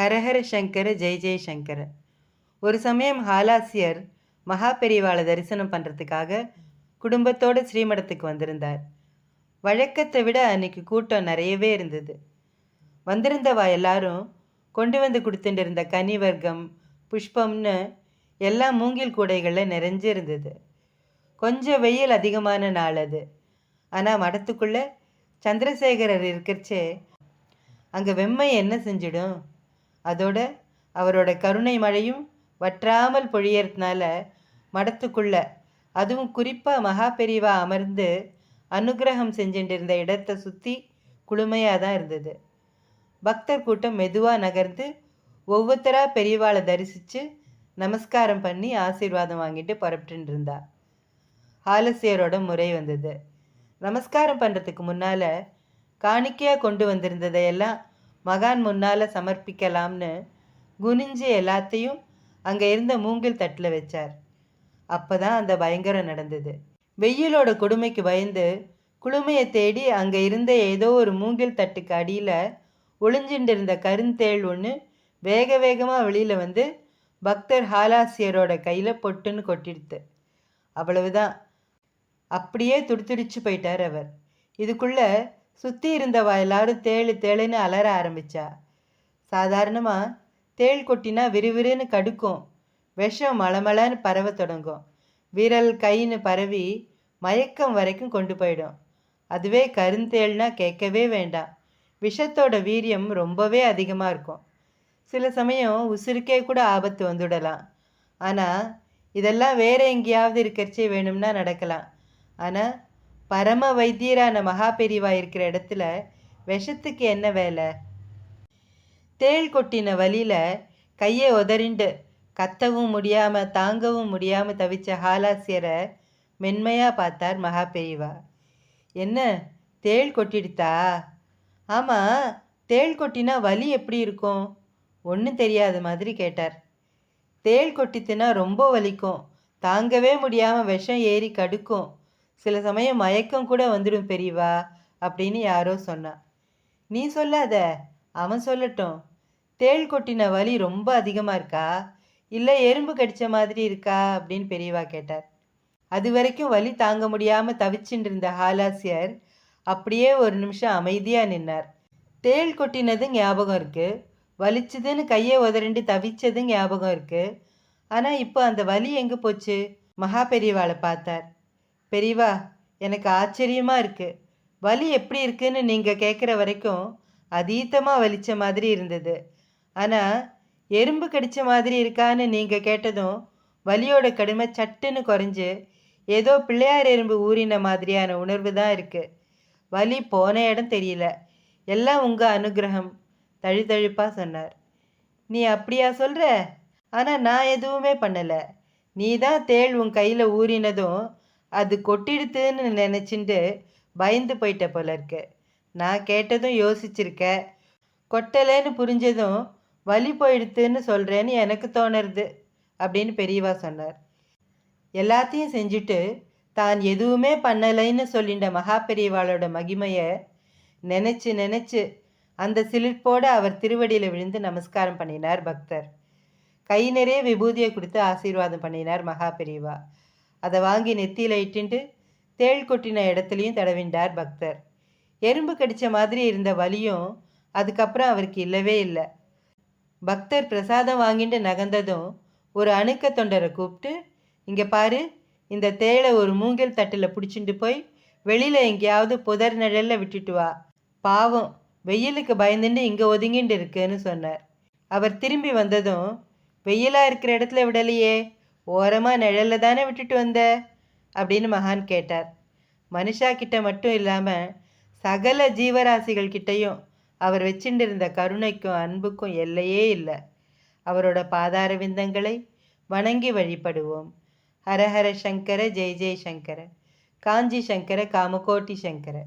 ஹரஹர சங்கர ஜெய் ஜெய் சங்கர. ஒரு சமயம் ஹாலாசியர் மகா பெரிவாளை தரிசனம் பண்ணுறதுக்காக குடும்பத்தோடு ஸ்ரீமடத்துக்கு வந்திருந்தார். வழக்கத்தை விட அன்னைக்கு கூட்டம் நிறையவே இருந்தது. வந்திருந்தவா எல்லாரும் கொண்டு வந்து கொடுத்துட்டு இருந்த கனி வர்க்கம் புஷ்பம்னு எல்லாம் மூங்கில் கூடைகளில் நிறைஞ்சு இருந்தது கொஞ்சம் வெயில் அதிகமான நாள் அது. ஆனால் மடத்துக்குள்ளே சந்திரசேகரர் இருக்கிறச்சே அங்கே வெம்மை என்ன செஞ்சிடும்? அதோட அவரோட கருணை மழையும் வற்றாமல் பொழியறதுனால மடத்துக்குள்ள அதுவும் குறிப்பாக மகா பெரிவா அமர்ந்து அனுகிரகம் செஞ்சுட்டு இருந்த இடத்தை சுற்றி குளுமையாக தான் இருந்தது. பக்தர் கூட்டம் மெதுவாக நகர்ந்து ஒவ்வொருத்தராக பெரியவாளை தரிசித்து நமஸ்காரம் பண்ணி ஆசீர்வாதம் வாங்கிட்டு புறப்பட்டு இருந்தா ஆலசியரோட முறை வந்தது. நமஸ்காரம் பண்ணுறதுக்கு முன்னால் காணிக்கையாக கொண்டு வந்திருந்ததையெல்லாம் மகான் முன்னால் சமர்ப்பிக்கலாம்னு குனிஞ்சு எல்லாத்தையும் அங்கே இருந்த மூங்கில் தட்டில் வச்சார். அப்போ தான் அந்த பயங்கரம் நடந்தது. வெயிலோட கொடுமைக்கு பயந்து குளுமையை தேடி அங்கே இருந்த ஏதோ ஒரு மூங்கில் தட்டுக்கு அடியில் ஒளிஞ்சிட்டு இருந்த கருந்தேள் ஒன்று வேக வேகமாக வெளியில் வந்து பக்தர் ஹாலாசியரோட கையில் பொட்டுன்னு கொட்டிடுத்து. அவ்வளவுதான். அப்படியே துடித்துடிச்சு போயிட்டார் அவர். இதுக்குள்ளே சுற்றி இருந்தவா எல்லாரும் தேழு தேளுன்னு அலற ஆரம்பிச்சா. சாதாரணமாக தேள் கொட்டினா விறுவிறுன்னு கடுக்கும். விஷம் மலமலன்னு பரவ தொடங்கும். விரல் கைன்னு பரவி மயக்கம் வரைக்கும் கொண்டு போயிடும். அதுவே கருந்தேள்னா கேட்கவே வேண்டாம். விஷத்தோட வீரியம் ரொம்பவே அதிகமாக இருக்கும். சில சமயம் உசுருக்கே கூட ஆபத்து வந்துடலாம். ஆனால் இதெல்லாம் வேறு எங்கேயாவது இருக்கிறச்சே வேணும்னா நடக்கலாம். ஆனால் பரம வைத்தியரான மகாபெரிவா இருக்கிற இடத்துல விஷத்துக்கு என்ன வேலை? தேள் கொட்டின வழியில் கையை உதறிண்டு கத்தவும் முடியாமல் தாங்கவும் முடியாமல் தவிச்ச ஹாலாசியரை மென்மையாக பார்த்தார் மகாபெரிவா. என்ன தேள் கொட்டிடுதா ஆமாம் தேள் கொட்டினா வலி எப்படி இருக்கும்? ஒன்றும் தெரியாத மாதிரி கேட்டார். தேள் கொட்டித்துனா ரொம்ப வலிக்கும். தாங்கவே முடியாமல் விஷம் ஏறி கடுக்கும். சில சமயம் மயக்கம் கூட வந்துடும் பெரியவா அப்படின்னு யாரோ சொன்னா நீ சொல்லாத அவன் சொல்லட்டும். தேள் கொட்டின வலி ரொம்ப அதிகமாக இருக்கா? இல்லை எறும்பு கடிச்ச மாதிரி இருக்கா? அப்படின்னு பெரியவா கேட்டார். அது வரைக்கும் வலி தாங்க முடியாமல் தவிச்சுட்டு இருந்த ஹாலாசியர் அப்படியே ஒரு நிமிஷம் அமைதியாக நின்னார். தேள் கொட்டினது ஞாபகம் இருக்குது வலிச்சதுன்னு கையை உதறண்டு தவிச்சது ஞாபகம் இருக்குது ஆனால் இப்போ அந்த வலி எங்கே போச்சு? மகா பெரியவாளை பார்த்தார். பெரியவா எனக்கு ஆச்சரியமாக இருக்குது வலி எப்படி இருக்குன்னு நீங்கள் கேட்குற வரைக்கும் அதீத்தமாக வலிச்ச மாதிரி இருந்தது. ஆனால் எறும்பு கடித்த மாதிரி இருக்கான்னு நீங்கள் கேட்டதும் வலியோட கடுமை சட்டுன்னு குறைஞ்சு ஏதோ பிள்ளையார் எறும்பு ஊறின மாதிரியான உணர்வு தான் இருக்குது வலி போன இடம் தெரியல. எல்லாம் உங்கள் அனுகிரகம் தழுதழுப்பாக சொன்னார். நீ அப்படியா சொல்கிற ஆனால் நான் எதுவுமே பண்ணலை. நீ தான் தேள் உன் கையில் ஊறினதும் அது கொட்டிடுத்துன்னு நினச்சிட்டு பயந்து போயிட்ட போல இருக்கு. நான் கேட்டதும் யோசிச்சிருக்க. கொட்டலைன்னு புரிஞ்சதும் வலி போயிடுத்துன்னு சொல்கிறேன்னு எனக்கு தோணுறது அப்படின்னு பெரியவா சொன்னார். எல்லாத்தையும் செஞ்சுட்டு தான் எதுவுமே பண்ணலைன்னு சொல்லிட்ட மகா பெரியவாளோட மகிமையை நினச்சி நினச்சி அந்த சிலிர்ப்போடு அவர் திருவடியில் விழுந்து நமஸ்காரம் பண்ணினார் பக்தர். கை நிறைய விபூதியை கொடுத்து ஆசீர்வாதம் பண்ணினார் மகா பெரியவா. அதை வாங்கி நெத்தியில் இட்டுண்டு தேள் கொட்டின இடத்துலையும் தடவிண்டார் பக்தர். எறும்பு கடித்த மாதிரி இருந்த வலியும் அதுக்கப்புறம் அவருக்கு இல்லவே இல்லை. பக்தர் பிரசாதம் வாங்கிட்டு நகர்ந்ததும் ஒரு அணுக்க தொண்டரை கூப்பிட்டு இங்கே பாரு இந்த தேளை ஒரு மூங்கில் தட்டில் பிடிச்சிட்டு போய் வெளியில் எங்கேயாவது புதர் நிழலில் விட்டுட்டு வா. பாவம் வெயிலுக்கு பயந்துட்டு இங்கே ஒதுங்கிட்டு இருக்குன்னு சொன்னார். அவர் திரும்பி வந்ததும் வெயிலாக இருக்கிற இடத்துல விடலையே ஓரமாக நிழலில் தானே விட்டுட்டு வந்த? அப்படின்னு மகான் கேட்டார். மனுஷா கிட்ட மட்டும் இல்லாமல் சகல ஜீவராசிகள் கிட்டையும் அவர் வச்சுட்டு கருணைக்கும் அன்புக்கும் எல்லையே இல்லை. அவரோட பாதார விந்தங்களை வணங்கி வழிபடுவோம். ஹரஹர சங்கர ஜெய் ஜெய் சங்கர. காஞ்சி சங்கர காமகோட்டி சங்கர.